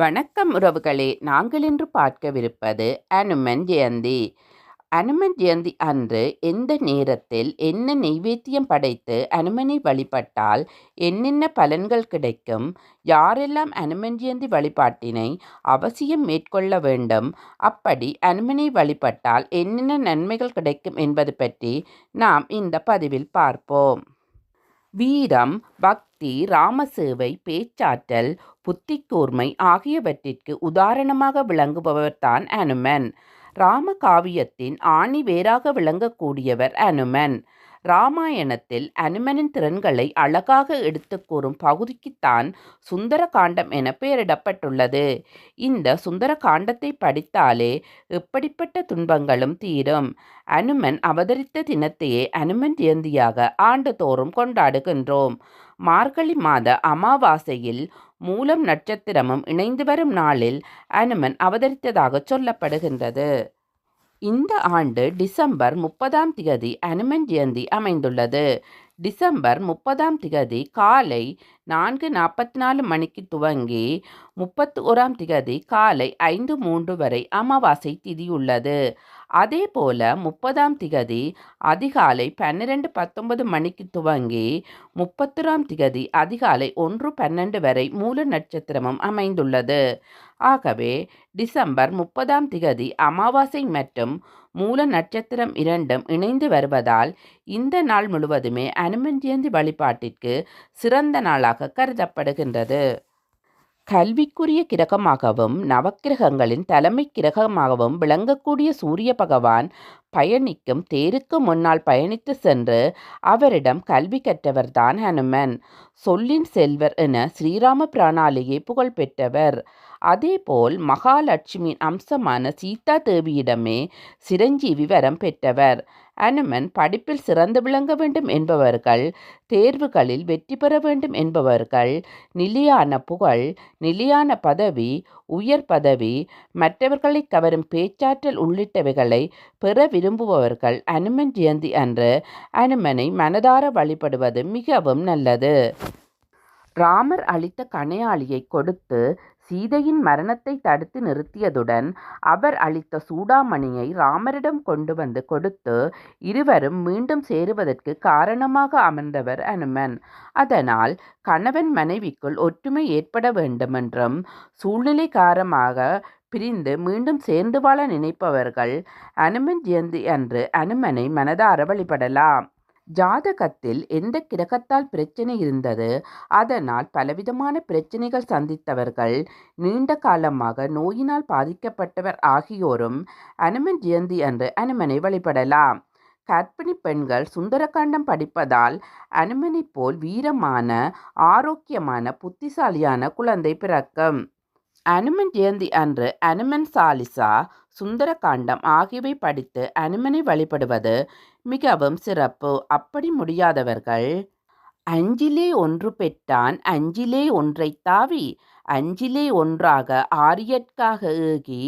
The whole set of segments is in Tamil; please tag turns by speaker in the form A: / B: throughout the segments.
A: வணக்கம் உறவுகளே. நாங்கள் இன்று பார்க்கவிருப்பது அனுமன் ஜெயந்தி. அனுமன் ஜெயந்தி அன்று எந்த நேரத்தில் என்ன நெய்வேத்தியம் படைத்து அனுமனை வழிபட்டால் என்னென்ன பலன்கள் கிடைக்கும்? யாரெல்லாம் அனுமன் ஜெயந்தி வழிபாட்டினை அவசியம் மேற்கொள்ள வேண்டும்? அப்படி அனுமனை வழிபட்டால் என்னென்ன நன்மைகள் கிடைக்கும் என்பது பற்றி நாம் இந்த பதிவில் பார்ப்போம். வீரம் பக்தி ராமசேவை பேச்சாற்றல் புத்திக்கூர்மை ஆகியவற்றிற்கு உதாரணமாக விளங்குபவர்தான் அனுமன். ராம காவியத்தின் ஆணி வேறாக விளங்கக்கூடியவர் அனுமன். ராமாயணத்தில் அனுமனின் திறன்களை அழகாக எடுத்து கூறும் பகுதிக்குத்தான் சுந்தர காண்டம் என பெயரிடப்பட்டுள்ளது. இந்த சுந்தர காண்டத்தை படித்தாலே எப்படிப்பட்ட துன்பங்களும் தீரும். அனுமன் அவதரித்த தினத்தையே அனுமன் ஜெயந்தியாக ஆண்டுதோறும் கொண்டாடுகின்றோம். மார்கழி மாத அமாவாசையில் மூலம் நட்சத்திரமும் இணைந்து வரும் நாளில் அனுமன் அவதரித்ததாக சொல்லப்படுகின்றது. இந்த ஆண்டு டிசம்பர் முப்பதாம் தேதி அனுமன் ஜெயந்தி அமைந்துள்ளது. டிசம்பர் முப்பதாம் திகதி காலை நான்கு நாற்பத்தி நாலு மணிக்கு துவங்கி முப்பத்தி ஓராம் திகதி காலை ஐந்து மூன்று வரை அமாவாசை திதியுள்ளது அதே போல முப்பதாம் திகதி அதிகாலை பன்னிரெண்டு பத்தொன்பது மணிக்கு துவங்கி முப்பத்தொராம் திகதி அதிகாலை ஒன்று பன்னெண்டு வரை மூல நட்சத்திரமும் அமைந்துள்ளது. ஆகவே டிசம்பர் முப்பதாம் திகதி அமாவாசை மற்றும் மூல நட்சத்திரம் இரண்டும் இணைந்து வருவதால் இந்த நாள் முழுவதுமே அனுமன் ஜெயந்தி வழிபாட்டிற்கு சிறந்த நாளாக கருதப்படுகின்றது. கல்விக்குரிய கிரகமாகவும் நவக்கிரகங்களின் தலைமை கிரகமாகவும் விளங்கக்கூடிய சூரிய பகவான் பயணிக்கும் தேருக்கு முன்னால் பயணித்து சென்று அவரிடம் கல்வி கற்றவர்தான் ஹனுமன். சொல்லின் செல்வர் என ஸ்ரீராம பிராணாலேயே புகழ் பெற்றவர் அதேபோல் மகாலட்சுமியின் அம்சமான சீதா தேவியிடமே சிரஞ்சீவி வரம் பெற்றவர். அனுமன் படிப்பில் சிறந்து விளங்க வேண்டும் என்பவர்கள் தேர்வுகளில் வெற்றி பெற வேண்டும் என்பவர்கள் நிலையான புகழ் நிலையான பதவி உயர் பதவி மற்றவர்களை கவரும் பேச்சாற்றல் உள்ளிட்டவைகளை பெற விரும்புபவர்கள் அனுமன் ஜெயந்தி அன்று அனுமனை மனதார வழிபடுவது மிகவும் நல்லது. ராமர் அளித்த கணையாளியை கொடுத்து சீதையின் மரணத்தை தடுத்து நிறுத்தியதுடன் அவர் அளித்த சூடாமணியை ராமரிடம் கொண்டு வந்து கொடுத்து இருவரும் மீண்டும் சேருவதற்கு காரணமாக அமர்ந்தவர் அனுமன். அதனால் கணவன் மனைவிக்குள் ஒற்றுமை ஏற்பட வேண்டுமென்றும் சூழ்நிலை காரணமாக பிரிந்து மீண்டும் சேர்ந்து வாழ நினைப்பவர்கள் அனுமன் ஜெயந்தி அன்று அனுமனை மனதார வழிபடலாம். ஜாதகத்தில் எந்த கிரகத்தால் பிரச்சனை இருந்தது? அதனால் பலவிதமான பிரச்சனைகள் சந்தித்தவர்கள் நீண்ட காலமாக நோயினால் பாதிக்கப்பட்டவர் ஆகியோரும் அனுமன் ஜெயந்தி அன்று அனுமனை வழிபடலாம். கர்ப்பிணி பெண்கள் சுந்தரகாண்டம் படிப்பதால் அனுமனை போல் வீரமான ஆரோக்கியமான புத்திசாலியான குழந்தை பிறக்கும். அனுமன் ஜெயந்தி அன்று அனுமன் சாலிசா சுந்தரகாண்டம் ஆகியவை படித்து அனுமனை வழிபடுவது மிகவும் சிறப்பு. அப்படி முடியாதவர்கள் அஞ்சிலே ஒன்று பெற்றான் அஞ்சிலே ஒன்றை தாவி அஞ்சிலே ஒன்றாக ஆரியற்காக ஏகி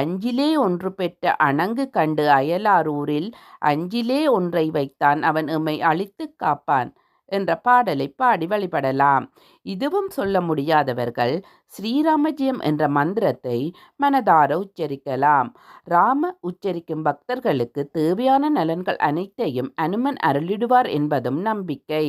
A: அஞ்சிலே ஒன்று பெற்ற அணங்கு கண்டு அயலாரூரில் அஞ்சிலே ஒன்றை வைத்தான் அவன் எம்மை அழித்து காப்பான். என்ற பாடலை பாடி வழிபடலாம். இதுவும் சொல்ல முடியாதவர்கள் ஸ்ரீராமஜியம் என்ற மந்திரத்தை மனதார உச்சரிக்கலாம். ராம உச்சரிக்கும் பக்தர்களுக்கு தேவையான நலன்கள் அனைத்தையும் அனுமன் அருளிடுவார் என்பதும் நம்பிக்கை.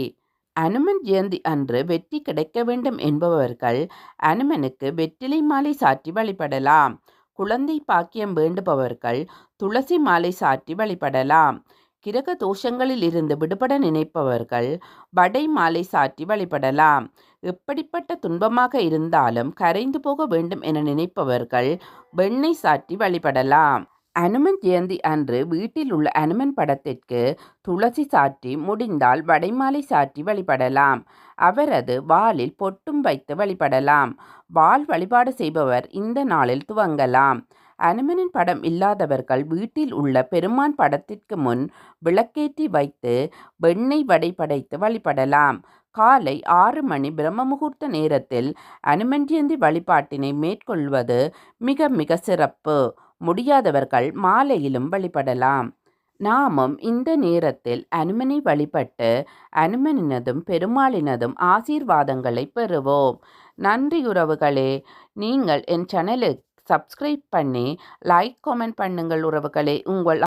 A: அனுமன் ஜெயந்தி அன்று வெற்றி கிடைக்க வேண்டும் என்பவர்கள் அனுமனுக்கு வெற்றிலை மாலை சாற்றி வழிபடலாம். குழந்தை பாக்கியம் வேண்டுபவர்கள் துளசி மாலை சாற்றி வழிபடலாம். கிரக தோஷங்களில் இருந்து விடுபட நினைப்பவர்கள் வடை மாலை சாற்றி வழிபடலாம். எப்படிப்பட்ட துன்பமாக இருந்தாலும் கரைந்து போக வேண்டும் என நினைப்பவர்கள் வெண்ணெய் சாற்றி வழிபடலாம். அனுமன் ஜெயந்தி அன்று வீட்டில் உள்ள அனுமன் படத்திற்கு துளசி சாற்றி முடிந்தால் வடைமாலை சாற்றி வழிபடலாம். அவரது வாளில் பொட்டும் வைத்து வழிபடலாம். வால் வழிபாடு செய்பவர் இந்த நாளில் துவங்கலாம். அனுமனின் படம் இல்லாதவர்கள் வீட்டில் உள்ள பெருமான் படத்திற்கு முன் விளக்கேற்றி வைத்து வெண்ணெய் வடை படைத்து வழிபடலாம். காலை ஆறு மணி பிரம்ம முகூர்த்த நேரத்தில் அனுமன்ஜியந்தி வழிபாட்டினை மேற்கொள்வது மிக மிக சிறப்பு. முடியாதவர்கள் மாலையிலும் வழிபடலாம். நாமும் இந்த நேரத்தில் அனுமனை வழிபட்டு அனுமனினதும் பெருமாளினதும் ஆசீர்வாதங்களை பெறுவோம். நன்றி உறவுகளே நீங்கள் என் சேனலுக்கு சப்ஸ்கிரைப் பண்ணி லைக் கமெண்ட் பண்ணுங்கள் உறவுகளே. உங்கள்